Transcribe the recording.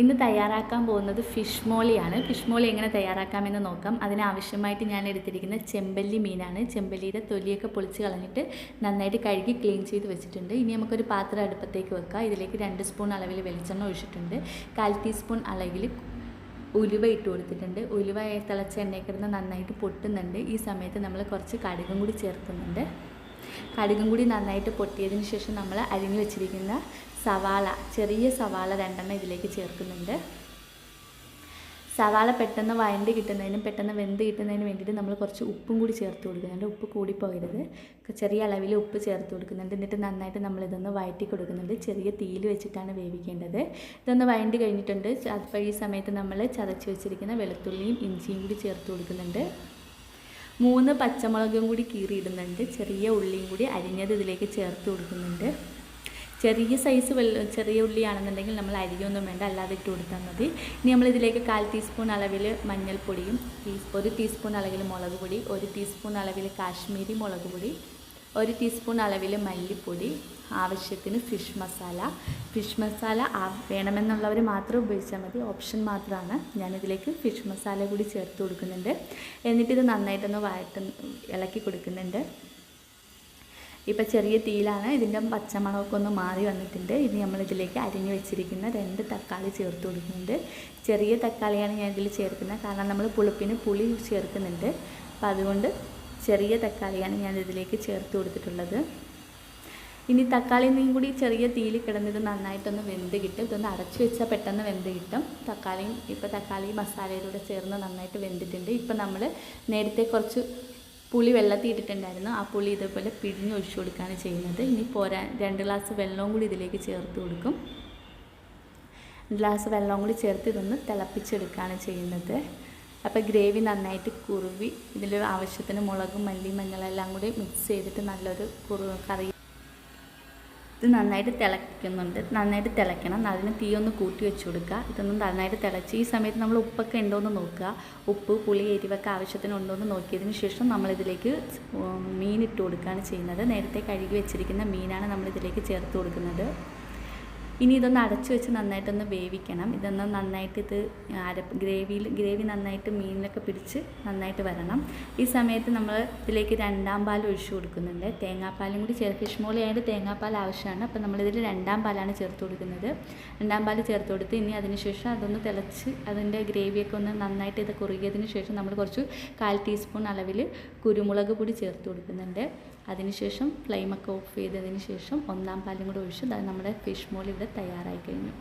ഇന്ന് തയ്യാറാക്കാൻ പോകുന്നത് ഫിഷ് മോളിയാണ്. ഫിഷ് മോളി എങ്ങനെ തയ്യാറാക്കാമെന്ന് നോക്കാം. അതിനാവശ്യമായിട്ട് ഞാൻ എടുത്തിരിക്കുന്ന ചെമ്പല്ലി മീനാണ്. ചെമ്പല്ലിയുടെ തൊലിയൊക്കെ പൊളിച്ച് കളഞ്ഞിട്ട് നന്നായിട്ട് കഴുകി ക്ലീൻ ചെയ്ത് വെച്ചിട്ടുണ്ട്. ഇനി നമുക്കൊരു പാത്രം അടുപ്പത്തേക്ക് വെക്കാം. ഇതിലേക്ക് രണ്ട് സ്പൂൺ അളവിൽ വെളിച്ചെണ്ണ ഒഴിച്ചിട്ടുണ്ട്. കാൽ ടീസ്പൂൺ അളവിൽ ഉലുവ ഇട്ട് കൊടുത്തിട്ടുണ്ട്. ഉലുവ തിളച്ച എണ്ണയിൽ കിടന്ന് നന്നായിട്ട് പൊട്ടുന്നുണ്ട്. ഈ സമയത്ത് നമ്മൾ കുറച്ച് കടുകും കൂടി ചേർക്കുന്നുണ്ട്. കടുകും കൂടി നന്നായിട്ട് പൊട്ടിയതിന് ശേഷം നമ്മൾ അരിഞ്ഞു വെച്ചിരിക്കുന്ന സവാള ചെറിയ സവാള രണ്ടെണ്ണം ഇതിലേക്ക് ചേർക്കുന്നുണ്ട്. സവാള പെട്ടെന്ന് വഴണ്ട് കിട്ടുന്നതിനും പെട്ടെന്ന് വെന്ത് കിട്ടുന്നതിന് വേണ്ടിയിട്ട് നമ്മൾ കുറച്ച് ഉപ്പും കൂടി ചേർത്ത് കൊടുക്കുന്നുണ്ട് ഉപ്പ് കൂടിപ്പോകരുത്. ചെറിയ അളവിൽ ഉപ്പ് ചേർത്ത് കൊടുക്കുന്നുണ്ട്. എന്നിട്ട് നന്നായിട്ട് നമ്മൾ ഇതൊന്ന് വഴറ്റി കൊടുക്കുന്നുണ്ട്. ചെറിയ തീയിൽ വെച്ചിട്ടാണ് വേവിക്കേണ്ടത്. ഇതൊന്ന് വയണ്ട് കഴിഞ്ഞിട്ടുണ്ട്. അപ്പോൾ ഈ സമയത്ത് നമ്മൾ ചതച്ച് വെച്ചിരിക്കുന്ന വെളുത്തുള്ളിയും ഇഞ്ചിയും കൂടി ചേർത്ത് കൊടുക്കുന്നുണ്ട്. മൂന്ന് പച്ചമുളകും കൂടി കീറിയിടുന്നുണ്ട്. ചെറിയ ഉള്ളിയും കൂടി അരിഞ്ഞത് ഇതിലേക്ക് ചേർത്ത് കൊടുക്കുന്നുണ്ട്. ചെറിയ സൈസ് ചെറിയ ഉള്ളിയാണെന്നുണ്ടെങ്കിൽ നമ്മൾ അരിയൊന്നും വേണ്ട അല്ലാതെ ഇട്ട് കൊടുത്താൽ മതി. ഇനി നമ്മൾ ഇതിലേക്ക് കാൽ ടീസ്പൂൺ അളവിൽ മഞ്ഞൾപ്പൊടിയും ഒരു ടീസ്പൂൺ അളവിൽ മുളക് പൊടി ഒരു ടീസ്പൂൺ അളവിൽ കാശ്മീരി മുളക് പൊടി ഒരു ടീസ്പൂൺ അളവിൽ മല്ലിപ്പൊടി ആവശ്യത്തിന് ഫിഷ് മസാല ഫിഷ് മസാല വേണമെന്നുള്ളവർ മാത്രം ഉപയോഗിച്ചാൽ മതി. ഓപ്ഷൻ മാത്രമാണ്. ഞാനിതിലേക്ക് ഫിഷ് മസാല കൂടി ചേർത്ത് കൊടുക്കുന്നുണ്ട്. എന്നിട്ടിത് നന്നായിട്ടൊന്ന് വഴട്ട് ഇളക്കി കൊടുക്കുന്നുണ്ട്. ഇപ്പം ചെറിയ തീയിലാണ്. ഇതിന്റെ പച്ചമണമൊക്കെ ഒന്ന് മാറി വന്നിട്ടുണ്ട്. ഇനി നമ്മളിതിലേക്ക് അരിഞ്ഞു വെച്ചിരിക്കുന്ന രണ്ട് തക്കാളി ചേർത്ത് കൊടുക്കുന്നുണ്ട്. ചെറിയ തക്കാളിയാണ് ഞാൻ ഇതിൽ ചേർക്കുന്നത്. കാരണം നമ്മൾ പുളിപ്പിന് പുളി ചേർക്കുന്നുണ്ട്. അപ്പോൾ അതുകൊണ്ട് ചെറിയ തക്കാളിയാണ് ഞാൻ ഇതിലേക്ക് ചേർത്ത് കൊടുത്തിട്ടുള്ളത്. ഇനി തക്കാളിയും കൂടി ചെറിയ തീയിൽ കിടന്നിത് നന്നായിട്ടൊന്ന് വെന്ത് കിട്ടും. ഇതൊന്ന് അടച്ചു വെച്ചാൽ പെട്ടെന്ന് വെന്ത് കിട്ടും. തക്കാളിയും ഇപ്പോൾ തക്കാളി മസാലയിലൂടെ ചേർന്ന് നന്നായിട്ട് വെന്തിട്ടുണ്ട്. ഇപ്പം നമ്മൾ നേരത്തെ കുറച്ച് പുളി വെള്ളത്തിൽ ഇട്ടിട്ടുണ്ടായിരുന്നു. ആ പുളി ഇതേപോലെ പിഴിഞ്ഞ് ഒഴിച്ചു കൊടുക്കുകയാണ് ചെയ്യുന്നത്. ഇനി പോരാൻ രണ്ട് ഗ്ലാസ് വെള്ളവും കൂടി ഇതിലേക്ക് ചേർത്ത് കൊടുക്കും. രണ്ട് ഗ്ലാസ് വെള്ളവും കൂടി ചേർത്ത് ഇതൊന്ന് തിളപ്പിച്ചെടുക്കുകയാണ് ചെയ്യുന്നത്. അപ്പോൾ ഗ്രേവി നന്നായിട്ട് കുറുവി ഇതിന്റെ ആവശ്യത്തിന് മുളകും മല്ലി മഞ്ഞളെല്ലാം കൂടി മിക്സ് ചെയ്തിട്ട് നല്ലൊരു കുറു കറി. ഇത് നന്നായിട്ട് തിളയ്ക്കുന്നുണ്ട്. നന്നായിട്ട് തിളയ്ക്കണം. അതിന് തീ ഒന്ന് കൂട്ടി വെച്ച് കൊടുക്കുക. ഇതൊന്നും നന്നായിട്ട് തിളച്ച്. ഈ സമയത്ത് നമ്മൾ ഉപ്പൊക്കെ ഉണ്ടോ എന്ന് നോക്കുക. ഉപ്പ് പുളി എരിവൊക്കെ ആവശ്യത്തിന് ഉണ്ടോ എന്ന് നോക്കിയതിന് ശേഷം നമ്മളിതിലേക്ക് മീൻ ഇട്ട് കൊടുക്കുകയാണ് ചെയ്യുന്നത്. നേരത്തെ കഴുകി വെച്ചിരിക്കുന്ന മീനാണ് നമ്മളിതിലേക്ക് ചേർത്ത് കൊടുക്കുന്നത്. ഇനി ഇതൊന്ന് അടച്ചു വെച്ച് നന്നായിട്ടൊന്ന് വേവിക്കണം. ഇതൊന്ന് നന്നായിട്ട് ഇത് അര ഗ്രേവിയിൽ ഗ്രേവി നന്നായിട്ട് മീനിലൊക്കെ പിടിച്ച് നന്നായിട്ട് വരണം. ഈ സമയത്ത് നമ്മൾ ഇതിലേക്ക് രണ്ടാം പാൽ ഒഴിച്ചു കൊടുക്കുന്നുണ്ട്. തേങ്ങാപ്പാലും കൂടി ചേർത്ത് ഫിഷ് ആയിട്ട് തേങ്ങാപ്പാൽ ആവശ്യമാണ്. അപ്പോൾ നമ്മളിതിൽ രണ്ടാം പാലാണ് ചേർത്ത് കൊടുക്കുന്നത്. രണ്ടാം പാൽ ചേർത്ത് കൊടുത്ത് ഇനി അതിനുശേഷം അതൊന്ന് തിളച്ച് അതിന്റെ ഗ്രേവിയൊക്കെ ഒന്ന് നന്നായിട്ട് ഇത് കുറുകിയതിന് ശേഷം നമ്മൾ കുറച്ച് കാൽ ടീസ്പൂൺ അളവിൽ കുരുമുളക് പൊടി ചേർത്ത് കൊടുക്കുന്നുണ്ട്. അതിനുശേഷം ഫ്ലെയിമൊക്കെ ഓഫ് ചെയ്തതിന് ശേഷം ഒന്നാം പാലും കൂടി ഒഴിച്ച് നമ്മുടെ ഫിഷ് മോൾ തയ്യാറായി കഴിഞ്ഞു